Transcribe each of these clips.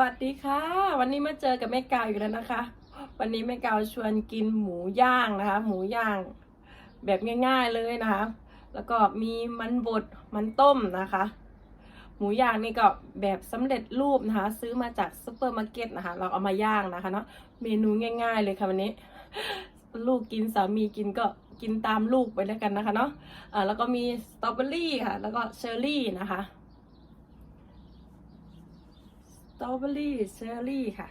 สวัสดีค่ะ วันนี้มาเจอกับแม่กาวอีกแล้วนะคะ วันนี้แม่กาวชวนกินหมูย่างนะคะ หมูย่างแบบง่าย ๆเลยนะคะ แล้วก็มีมันบดมันต้มนะคะ หมูย่างนี่ก็แบบสำเร็จรูปนะคะ ซื้อมาจากซูเปอร์มาร์เก็ตนะคะ เราเอามาย่างนะคะเนาะเมนูง่าย ๆ เลยค่ะวันนี้ ลูกกินสามีกินก็กินตามลูกไปแล้วกันนะคะเนาะอ่าแล้วก็มีสตรอเบอรี่ค่ะ แล้วก็เชอร์รี่นะคะ ตรอเบอรี่เชอร์รี่ค่ะ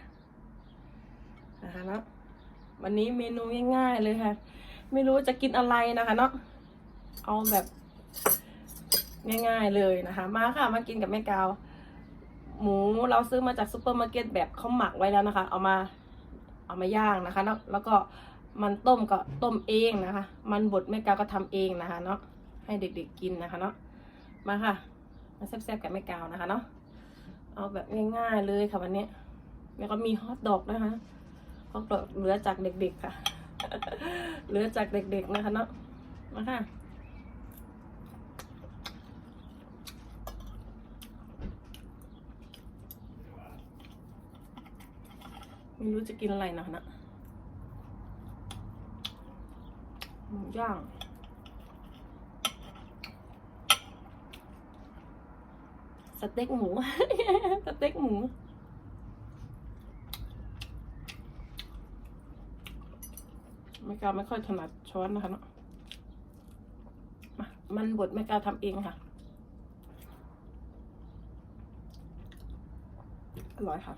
นะคะเนาะวันนี้เมนูง่ายๆเลยค่ะ ไม่รู้จะกินอะไรนะคะเนาะเอาแบบง่ายๆเลยนะคะ มาค่ะมากินกับแม่กาว หมูเราซื้อมาจากซูเปอร์มาร์เก็ตแบบเขาหมักไว้แล้วนะคะ เอามาเอามาย่างนะคะเนาะแล้วก็มันต้มก็ต้มเองนะคะ มันบดแม่กาวก็ทำเองนะคะเนาะให้เด็กๆกินนะคะเนาะมาค่ะมาแซ่บๆกับแม่กาวนะคะเนาะ เอาแบบง่าย ๆเลยค่ะวันนี้ แล้วก็มีฮอทดอกนะคะฮอทดอกเหลือจากเด็กๆค่ะ เหลือจากเด็กๆนะคะเนาะมาค่ะไม่รู้จะกินอะไรนะนะหมูย่าง สเต็กหมู สเต็กหมู ไม่กล้าไม่ค่อยถนัดช้อนนะคะเนาะมามันบดไม่กล้าทำเองค่ะ อร่อยค่ะ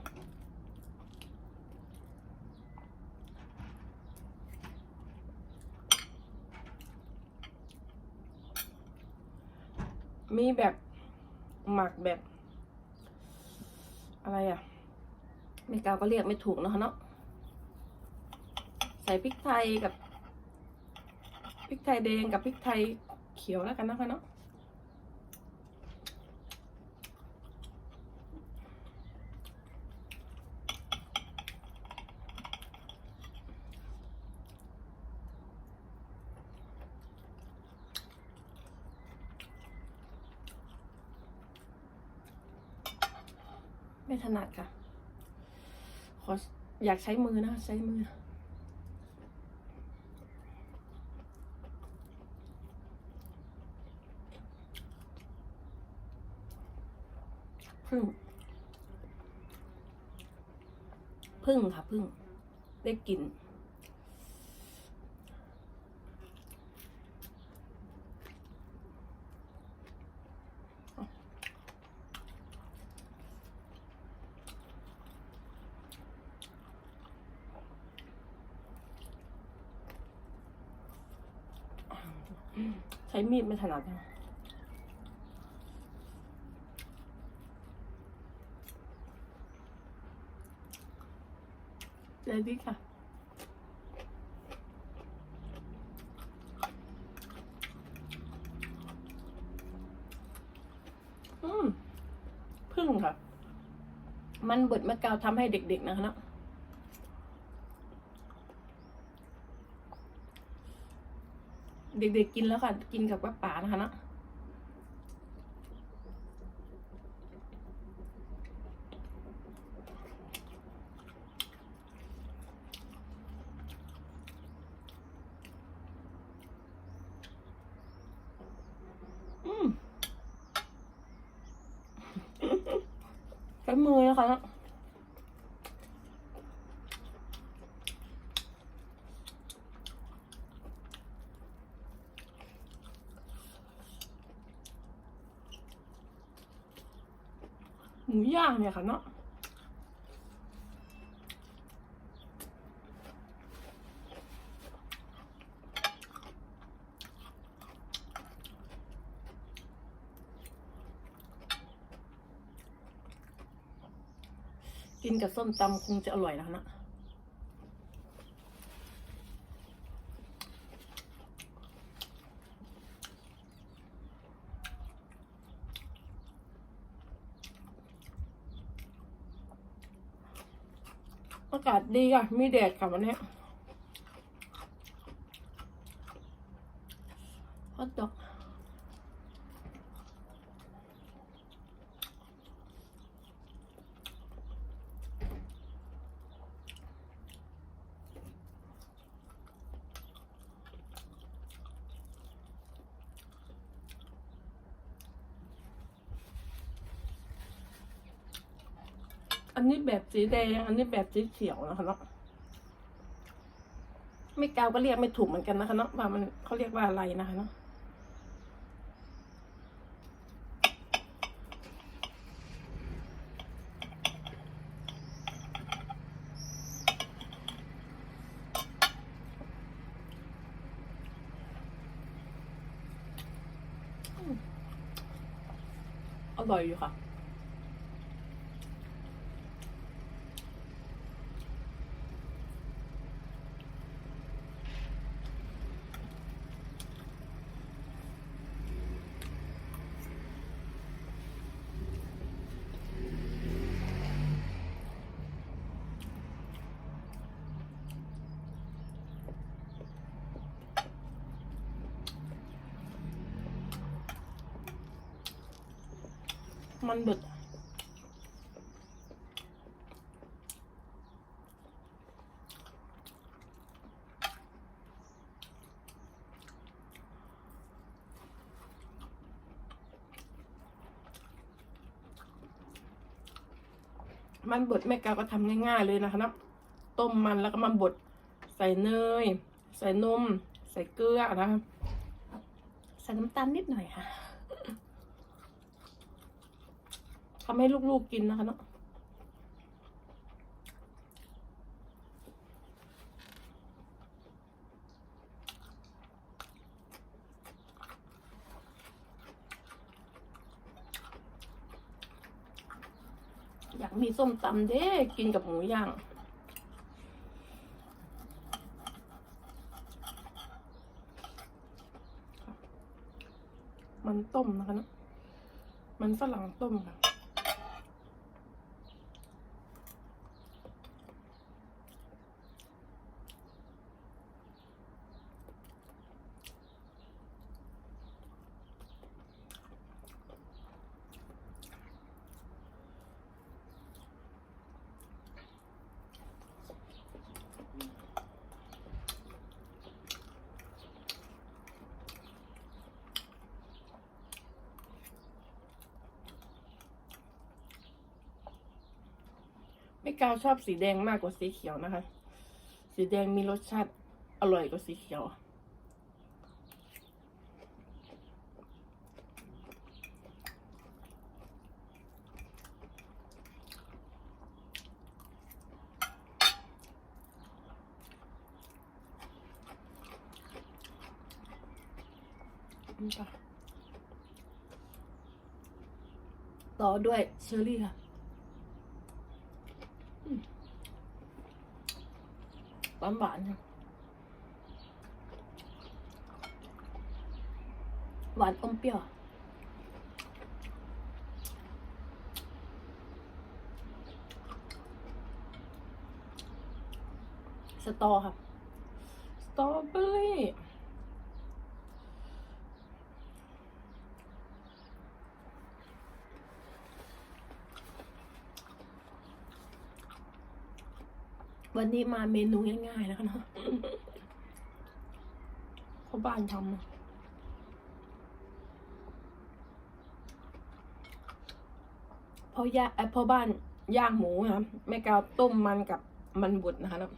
มีแบบ หมักแบบ อะไรอะไม่กาวก็เรียกไม่ถูกนะคะเนาะใส่พริกไทยกับพริกไทยแดงกับพริกไทยเขียวแล้วกันนะคะเนาะ ไม่ถนัดค่ะ ขออยากใช้มือนะคะใช้มือ พึ่ง พึ่งค่ะ พึ่ง ได้กลิ่น ใช้ มีดไม่ถนัดเลยดีค่ะอืมพึ่งค่ะ มันบดมะกาวทำให้เด็กๆนะคะเนาะ เด็กๆกินแล้วค่ะ กินกับว่าป่านะคะเนาะอืมใช้มือนะคะ หมูย่างเนี่ยค่ะเนาะกินกับส้มตำคงจะอร่อยนะคะนะอาศดีค่ะ มีแดดค่ะวันนี้ฮอตดอก อันนี้แบบสีแดง อันนี้แบบสีเขียวนะคะเนาะไม่กาวก็เรียกไม่ถูกเหมือนกันนะคะเนาะว่ามันเขาเรียกว่าอะไรนะคะเนาะอร่อยอยู่ค่ะ มันบิดมันบดแม่กาก็ทำง่ายๆเลยนะคะนะต้มมันแล้วก็มาบดใส่เนย ใส่นม ใส่เกลือนะคะใส่น้ำตาลนิดหน่อยค่ะ ทำให้ลูกๆกินนะคะเนาะอยากมีส้มตำเด้กินกับหมูย่างมันต้มนะคะเนาะมันฝรั่งต้มค่ะ ไม่กาวชอบสีแดงมากกว่าสีเขียวนะคะ สีแดงมีรสชาติอร่อยกว่าสีเขียวนี่ค่ะต่อด้วยเชอรี่ค่ะ หวานหวานๆค่ะหวานอมเปรี้ยวสตอค่ะสตรอเบอรี่ วันนี้มาเมนูง่ายๆนะคะเนาะเพราะบ้านทำเพราะย่าเอ่อเพราะบ้านย่างหมูนะครับแม่กาวต้มมันกับมันบดนะคะเนา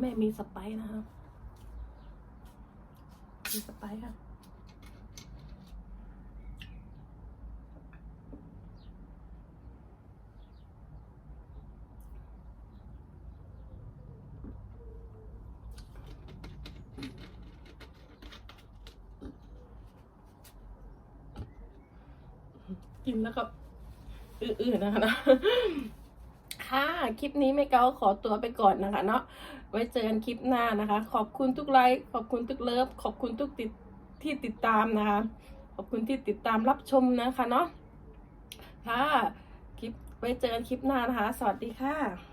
แม่มีสไปซ์นะคะมีสไปซ์ค่ะกินแล้วก็อื้อๆนะคะนะ ค่ะ คลิปนี้แม่เกาขอตัวไปก่อนนะคะเนาะไว้เจอกันคลิปหน้านะคะ ขอบคุณทุกไลค์ขอบคุณทุกเลิฟขอบคุณทุกติดที่ติดตามนะคะ ขอบคุณที่ติดตามรับชมนะคะเนาะค่ะคลิปไว้เจอกันคลิปหน้านะคะ สวัสดีค่ะ